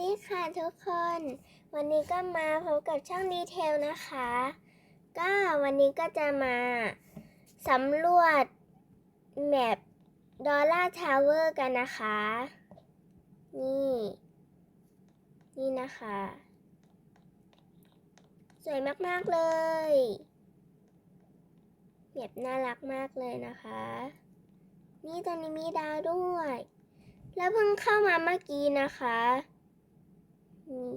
ดีค่ะทุกคน วันนี้ก็มาพบกับช่องดีเทลนะคะ ก็วันนี้ก็จะมาสำรวจแมปดอลลาร์ทาวเวอร์กันนะคะ นี่ นี่นะคะ สวยมากๆเลยแมปน่ารักมากเลยนะคะ นี่ตอนนี้มีดาวด้วยแล้วเพิ่งเข้ามาเมื่อกี้นะคะ นี่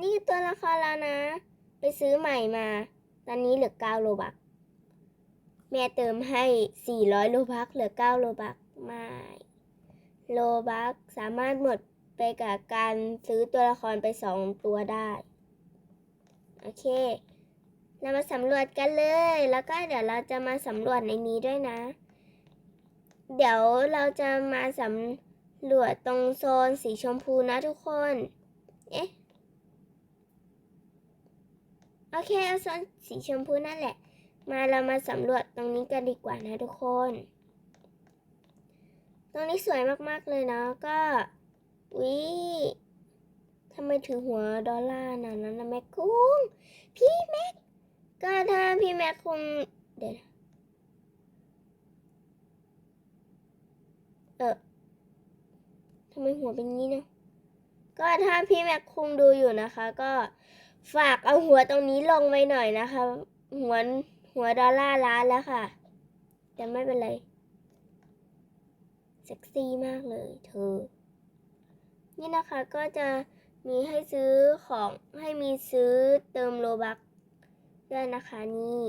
นี่ตัวละครแล้วนะ ไปซื้อใหม่มา ตอนนี้เหลือ9โลบัก แม่เติมให้400โลบักเหลือ9โลบักไม่โลบักสามารถหมดไปกับการซื้อตัวละครไป2ตัวได้ โอเค เรามาสำรวจกันเลย แล้วก็เดี๋ยวเราจะมาสำรวจในนี้ด้วยนะ เดี๋ยวเราจะมาสำ รวจตรงโซนสีชมพูนะทุกคน เอ๊ะ โอเคเอาโซนสีชมพูนั่นแหละ มาเรามาสำรวจตรงนี้กันดีกว่านะทุกคน ตรงนี้สวยมากๆเลยนะก็วิทำไมถือหัวดอลลาร์นะนั้นนะแม็กคุงพี่แม็กก็ถ้าพี่แม็กคุงเดี๋ยวเออำไมหัวเป็นงี้นะก็ถ้าพี่แม็กคุงดูอยู่นะคะ ก็ฝากเอาหัวตรงนี้ลงไว้หน่อยนะคะ หัวหัวดอลลาร์ล้านแล้วค่ะ แต่ไม่เป็นไรเซ็กซี่มากเลยเธอ นี่นะคะก็จะมีให้ซื้อของให้มีซื้อเติมโลบักด้วยนะคะนี่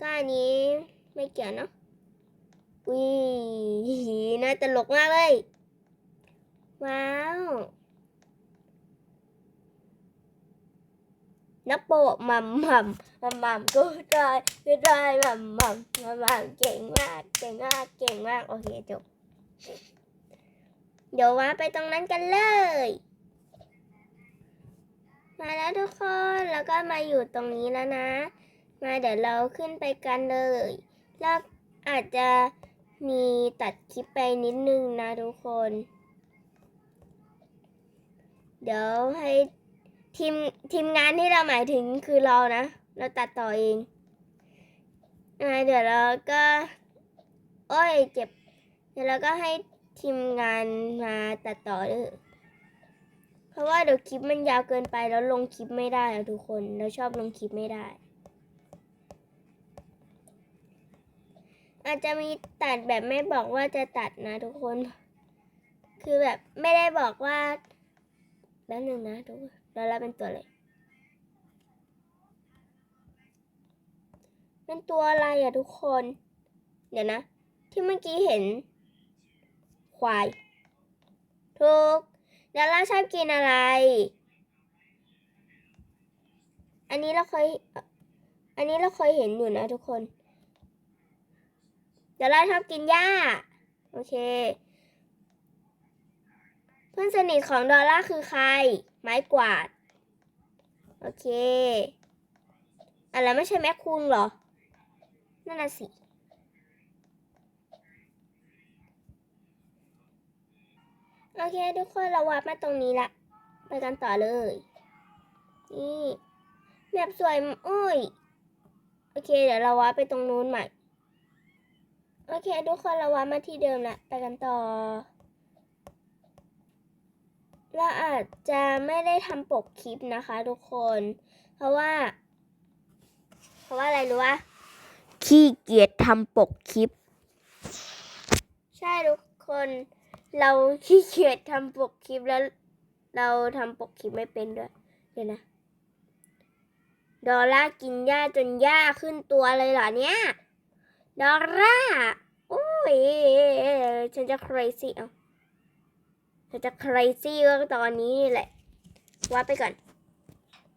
ก็อันนี้ไม่เกี่ยวเนาะอุ้ยน่าตลกมากเลย ว้าว นับโปะมัมมัมมัมมัมก็ได้ก็ได้มัมมัมมัมมัมเก่งมากเก่งมากเก่งมาก โอเคจบ เดี๋ยวว่าไปตรงนั้นกันเลย มาแล้วทุกคน แล้วก็มาอยู่ตรงนี้แล้วนะ มาเดี๋ยวเราขึ้นไปกันเลยแล้วอาจจะมีตัดคลิปไปนิดนึงนะทุกคน เดี๋ยวให้ทีมทีมงานที่เราหมายถึงคือเรานะ เราตัดต่อเองอ่าเดี๋ยวเราก็โอ้ยเจ็บ เดี๋ยวเราก็ให้ทีมงานมาตัดต่อด้วยเพราะว่าเดี๋ยวคลิปมันยาวเกินไปแล้วลงคลิปไม่ได้อะทุกคน เราชอบลงคลิปไม่ได้ อาจจะมีตัดแบบไม่บอกว่าจะตัดนะทุกคน คือแบบไม่ได้บอกว่า แป๊บหนึ่งนะทุกคนแล้วเราเป็นตัวอะไร เป็นตัวอะไรอะทุกคน เดี๋ยวนะ ที่เมื่อกี้เห็น ควายถูกแล้วเราชอบกินอะไร อันนี้เราเคย อันนี้เราเคยเห็นอยู่นะทุกคน เดี๋ยวเราชอบกินหญ้า โอเค พื่อนสนิทของดอลล่าคือใคร ไม้กวาด โอเคอะไรไม่ใช่แม็กคุงเหรอ นั่นน่ะสิ โอเค ทุกคนเราวัดมาตรงนี้ละ ไปกันต่อเลย นี่แบบสวยโอ้ย โอเค เดี๋ยวเราวัดไปตรงนู้นใหม่ โอเค ทุกคนเราวัดมาที่เดิมละ ไปกันต่อ เราอาจจะไม่ได้ทำปกคลิปนะคะทุกคน เพราะว่า เพราะว่าอะไรรู้วะขี้เกียจทำปกคลิป ใช่ทุกคนเราขี้เกียจทำปกคลิปแล้ว เราทำปกคลิปไม่เป็นด้วยเดี๋ยวนะดอลล่ากินหญ้าจนหญ้าขึ้นตัวเลยเหรอเนี่ย ดอลล่าโอ้ยฉันจะ crazy เอา ฉันจะ crazy ก็ตอนนี้นี่แหละว่าไปก่อน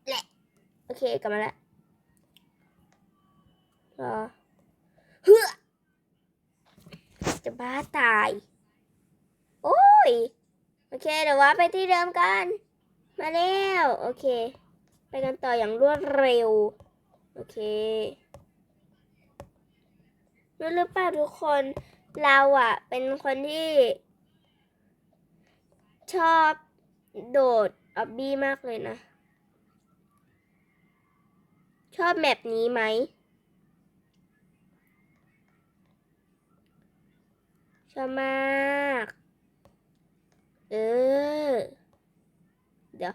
แหละ โอเคกลับมาแล้วรอเฮ้อจะบ้าตาย โอ้ย โอเค เดี๋ยวว่าไปที่เดิมกัน มาแล้ว โอเค ไปกันต่ออย่างรวดเร็ว โอเครู้หรือเปล่าทุกคน เราอะเป็นคนที่ ชอบโดดออบบี้มากเลยนะ ชอบแมปนี้ไหม ชอบมาก เออ เดี๋ยว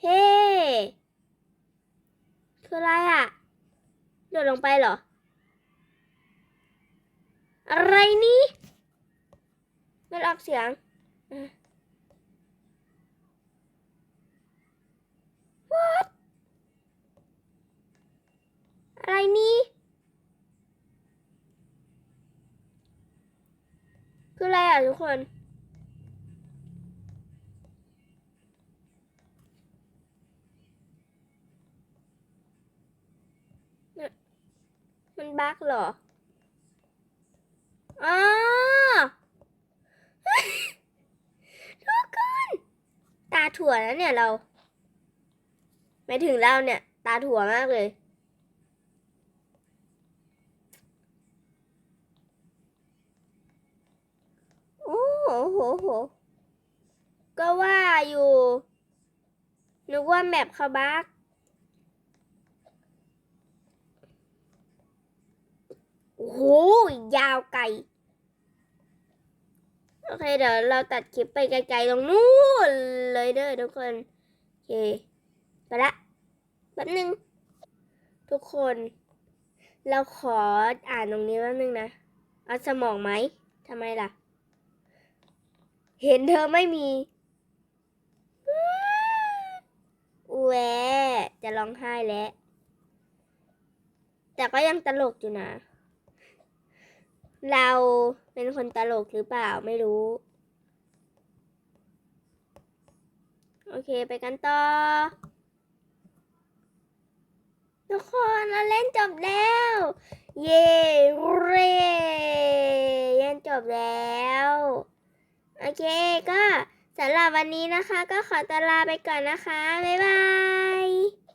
เฮ้ คืออะไรอะโดดลงไปเหรอ อะไรนี่ไมันออกเสียงอะ What อะไรนี่ คื อะทุกคนมันบั๊กเหรออ๋อทุกคน ตาถั่วนะเนี่ยเรา ไม่ถึงเราเนี่ย ตาถั่วมากเลย โอ้ โหโหโห ก็ว่าอยู่ นึกว่าแมปเขาบักโอ้โห ยาวไกล โอเค เดี๋ยวเราตัดคลิปไปไกลๆตรงนู้นเลยเด้อทุกคน โอเค ไปละแป๊บนึง ทุกคน เราขออ่านตรงนี้แป๊บนึงนะ เอาสมองไหมทำไมล่ะ เห็นเธอไม่มีแหวจะร้องไห้แล้ว แต่ก็ยังตลกอยู่นะ เราเป็นคนตลกหรือเปล่าไม่รู้ โอเคไปกันต่อ ทุกคนเราเล่นจบแล้ว เย้เร่เล่นจบแล้ว เค ก็สำหรับวันนี้นะคะ ก็ขอตลาไปก่อนนะคะ บ๊ายบาย